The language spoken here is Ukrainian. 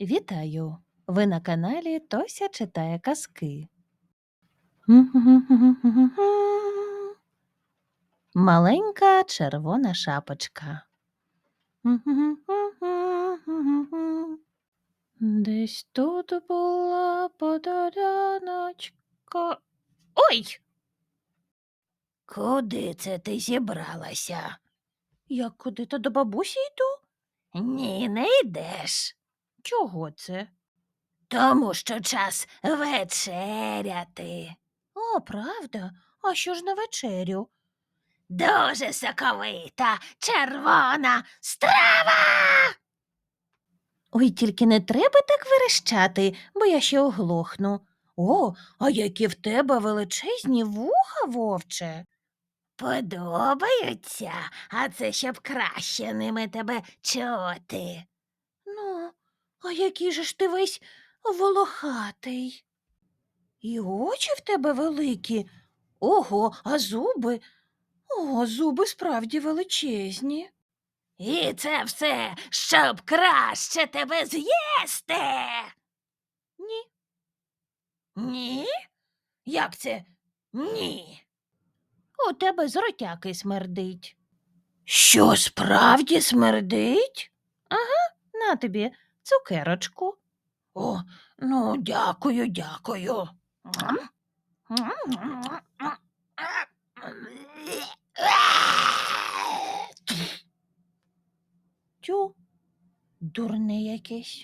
Вітаю! Ви на каналі Тося читає казки. Маленька червона шапочка. Десь тут була подоляночка. Ой! Куди це ти зібралася? Я куди-то до бабусі йду? Ні, не йдеш. Чого це? Тому що час вечеряти. О, правда? А що ж на вечерю? Дуже соковита, червона страва. Ой, тільки не треба так верещати, бо я ще оглохну. О, а які в тебе величезні вуха, вовче. Подобаються, а це щоб краще ними тебе чути. А який же ж ти весь волохатий? І очі в тебе великі. Ого, а зуби? О, зуби справді величезні. І це все, щоб краще тебе з'їсти. Ні. Ні? Як це? Ні. У тебе з ротяки смердить. Що справді смердить? Ага, На тобі цукерочку. О, ну, дякую, дякую. Тю, дурний якесь.